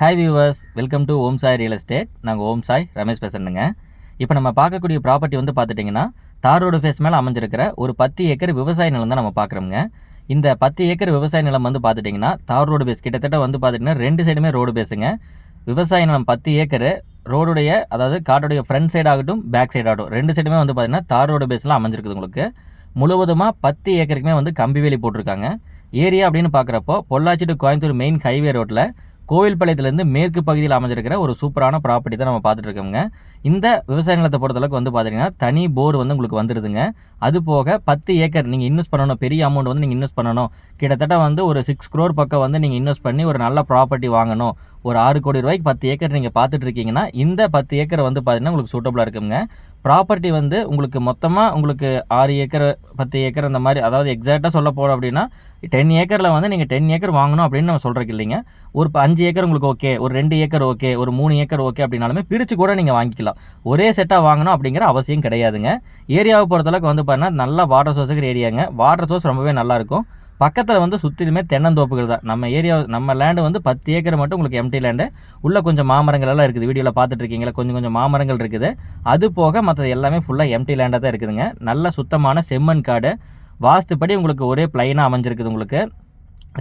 Hi viewers welcome to Om Sai real estate நாங்கள் ஓம் சாய் ரமேஷ் பேசுகிறேங்க இப்போ நம்ம பார்க்கக்கூடிய ப்ராப்பர்ட்டி வந்து பார்த்துட்டிங்கன்னா தார் ரோடு ஃபேஸ் மேலே அமைஞ்சிருக்கிற ஒரு பத்து ஏக்கர் விவசாய நிலம் தான் நம்ம பார்க்குறோங்க இந்த பத்து ஏக்கர் விவசாய நிலம் வந்து பார்த்துட்டிங்கன்னா தார் ரோடு பேஸ் கிட்டத்தட்ட வந்து பார்த்துட்டிங்கன்னா ரெண்டு சைடுமே ரோடு பேஸுங்க விவசாய நிலம் பத்து ஏக்கரு ரோடுடைய அதாவது காட்டுடைய ஃப்ரண்ட் சைடு ஆகட்டும் பேக் சைடு ஆகட்டும் ரெண்டு சைடுமே வந்து பார்த்திங்கன்னா தார் ரோடு பேஸில் அமைஞ்சிருக்குது உங்களுக்கு. முழுவதுமாக பத்து ஏக்கருக்குமே வந்து கம்பி வேலி போட்டிருக்காங்க. ஏரியா அப்படின்னு பார்க்குறப்போ Pollachi to Coimbatore main highway ரோட்டில் கோவில்பாளையத்துலேருந்து மேற்கு பகுதியில் அமைஞ்சிருக்கிற ஒரு சூப்பரான ப்ராப்பர்ட்டி தான் நம்ம பார்த்துட்டு இருக்கோங்க இந்த விவசாய நிலத்தை பொறுத்தளவுக்கு வந்து பார்த்தீங்கன்னா தனி போர் வந்து உங்களுக்கு வந்துடுதுங்க அது போக பத்து ஏக்கர் நீங்கள் இன்வெஸ்ட் பண்ணணும் பெரிய அமௌண்ட் வந்து நீங்கள் இன்வெஸ்ட் பண்ணணும். கிட்டத்தட்ட வந்து ஒரு சிக்ஸ் க்ரோர் பக்கம் வந்து நீங்கள் இன்வெஸ்ட் பண்ணி ஒரு நல்ல ப்ராப்பர்ட்டி வாங்கணும். ஒரு ஆறு கோடி ரூபாய்க்கு பத்து ஏக்கர் நீங்கள் பார்த்துட்டு இருக்கீங்கன்னா இந்த பத்து ஏக்கர் வந்து பார்த்தீங்கன்னா உங்களுக்கு சூட்டபுளாக இருக்குங்க. ப்ராப்பர்ட்டி வந்து உங்களுக்கு மொத்தமாக உங்களுக்கு ஆறு ஏக்கர் பத்து ஏக்கர் அந்த மாதிரி அதாவது எக்ஸாக்டாக சொல்ல போகிறோம் அப்படின்னா டென் ஏக்கரில் வந்து நீங்கள் டென் ஏக்கர் வாங்கணும் அப்படின்னு நம்ம சொல்கிறக்கு இல்லைங்க. ஒரு இப்போ அஞ்சு ஏக்கர் உங்களுக்கு ஓகே ஒரு ரெண்டு ஏக்கர் ஓகே ஒரு மூணு ஏக்கர் ஓகே அப்படின்னாலுமே பிரித்து கூட நீங்கள் வாங்கிக்கலாம். ஒரே செட்டாக வாங்கணும் அப்படிங்கிற அவசியம் கிடையாதுங்க. ஏரியாவை பொறுத்தளவுக்கு வந்து பார்த்தீங்கன்னா நல்லா வாட்டர் சோர்ஸ் இருக்கிற ஏரியாங்க வாட்டர் சோர்ஸ் ரொம்பவே நல்லாயிருக்கும் பக்கத்தில் வந்து சுற்றிலுமே தென்னந்தோப்புகள் தான். நம்ம ஏரியா நம்ம லேண்டு வந்து பத்து ஏக்கர் மட்டும் உங்களுக்கு எம்டி லேண்டு உள்ளே கொஞ்சம் மாமரங்கள் எல்லாம் இருக்குது. வீடியோவில் பார்த்துட்ருக்கீங்களா? கொஞ்சம் கொஞ்சம் மாமரங்கள் இருக்குது. அது போக மற்றது எல்லாமே ஃபுல்லாக எம்டி லேண்டாக தான் இருக்குதுங்க. நல்ல சுத்தமான செம்மண் காடு. வாஸ்துப்படி உங்களுக்கு ஒரே ப்ளைனாக அமைஞ்சிருக்குது உங்களுக்கு.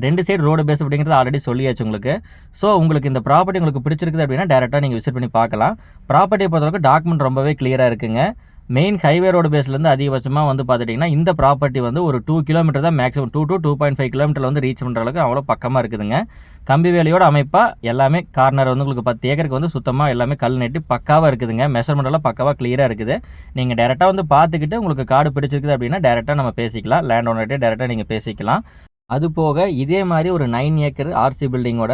ரெண்டு சைடு ரோடு பேஸ் அப்படிங்கிறது ஆல்ரெடி சொல்லியாச்சு உங்களுக்கு. ஸோ உங்களுக்கு இந்த ப்ராப்பர்ட்டி உங்களுக்கு பிடிச்சிருக்குது அப்படின்னா டேரெக்டாக நீங்கள் விசிட் பண்ணி பார்க்கலாம். ப்ராப்பர்ட்டியை பொறுத்தளவுக்கு டாக்குமெண்ட் ரொம்பவே கிளியராக இருக்குங்க. மெயின் ஹைவே ரோடு பேஸ்லேருந்து அதிகபட்சமாக வந்து பார்த்துட்டிங்கன்னா இந்த ப்ராப்பர்ட்டி வந்து ஒரு டூ கிலோமீட்டர் தான் maximum two to two point five kilometre வந்து ரீச் பண்ணுற அளவுக்கு அவ்வளோ பக்கமாக இருக்குதுங்க. கம்பி வேலையோட அமைப்பாக எல்லாமே கார்னர் வந்து உங்களுக்கு பத்து ஏக்கருக்கு வந்து சுத்தமாக எல்லாமே கல் நெட்டி பக்காவாக இருக்குதுங்க. மெஷர்மெண்ட்டெல்லாம் பக்காவாக கிளியராக இருக்குது. நீங்கள் டேரெக்டாக வந்து பார்த்துக்கிட்டு உங்களுக்கு காடு பிடிச்சிருக்குது அப்படின்னா டேரெக்டாக நம்ம பேசிக்கலாம். லேண்ட் ஓனர்கிட்ட டேரெக்டாக நீங்கள் பேசிக்கலாம். அது போக இதே மாதிரி ஒரு நைன் ஏக்கர் ஆர்சி பில்டிங்கோட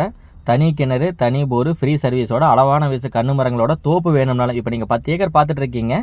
தனி கிணறு தனி போர் ஃப்ரீ சர்வீஸோட அளவான வயசு கண்ணு மரங்களோட தோப்பு வேணும்னாலும் இப்போ நீங்கள் பத்து ஏக்கர் பார்த்துட்டு இருக்கீங்க.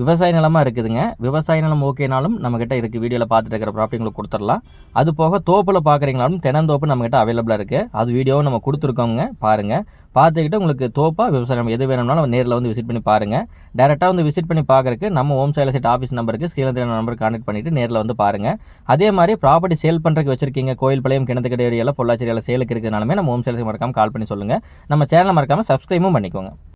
விவசாய நிலமாக இருக்குதுங்க. விவசாய நிலம் ஓகேனாலும் நம்மக்கிட்ட இருக்குது வீடியோவில் பார்த்துட்டு இருக்கிற ப்ராப்பர்ட்டி உங்களுக்கு கொடுத்துடலாம். அது போக தோப்பில் பார்க்குறீங்களாலும் தென்னந்தோப்பு நம்மக்கிட்ட அவைலபிளாக இருக்குது அது வீடியோவும் நம்ம கொடுத்துருக்கோங்க பாருங்கள் பார்த்துக்கிட்டு உங்களுக்கு தோப்பாக விவசாயம் எது வேணும்னாலும் நேரில் வந்து விசிட் பண்ணி பாருங்கள் டேரெக்டாக வந்து விசிட் பண்ணி பார்க்குறக்கு நம்ம ஹோம் சைல சைட் ஆஃபீஸ் நம்பருக்கு ஸ்ரீலந்திர நம்பருக்கு கான்டெக்ட் பண்ணிவிட்டு நேரில் வந்து பாருங்கள் அதே மாதிரி ப்ராப்பர்ட்டி சேல் பண்ணுறதுக்கு வச்சிருக்கீங்க. கோயில் பாளையம் கிணத்துக்கடை ஏரியாவில் பொள்ளாச்சி ஏரியாவில் சேலுக்கு இருக்கிறனாலுமே நம்ம ஹோம் சைல மறக்காமல் கால் பண்ணி சொல்லுங்கள் நம்ம சேனலை மறக்காமல் சப்ஸ்கிரைபும் பண்ணிக்கோங்க.